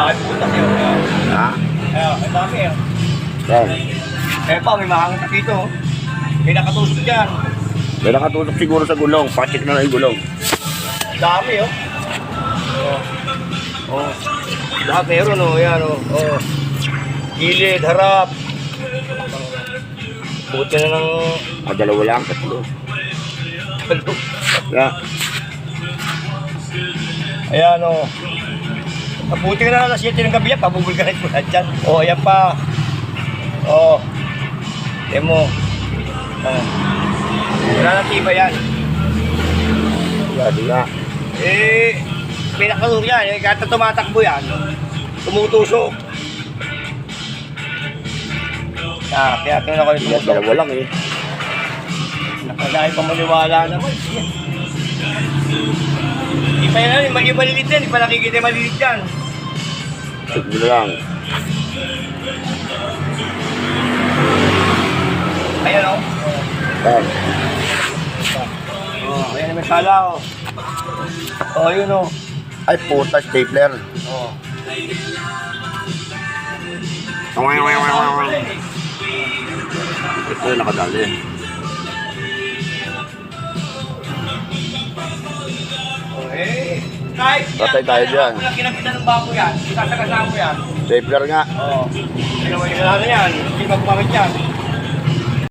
dami pupunta sa'yo. Ha? Ayan, ang dami eh. Yan. Eh pa, may mahangin pa dito. oh. May nakatusok dyan. May nakatutok siguro sa gulong. Pacheck na lang yung gulong. Dami oh. Oh. Oh. Lahat meron oh. Ayan oh. Oh. Gilid, harap. Buti na ng Ah, dalawa lang, tatlo. ano. Yeah. Ayan o. Mabuti ka na alas 7 ng gabi yan, pabubulgarin ko na dyan. O, ayan pa. O. Ayan mo. O. Wala na tiba yan. Sabi nga. Eh, pinakalur yan. Eh, kahit na tumatakbo yan, tumutusok. Ah, kaya tingnan ko yung tumusok. dalawa lang eh. Nakadahil pa maniwala naman. Di pa yan, yung malilit yan. Di pa nakikita yung malilit yan. Check mo na lang. Ayan o. Yan. Oh, ayan may sala o. Oh, yun o. Ay, puta, stapler. Oh. Ito yung nakadali. Kahit Patay tayo dyan. Kung kinapitan ng bako yan, isasagasama mo yan. Stapler nga. Oo. Oh. Ginawa yung lalo yan. Hindi magpapit yan.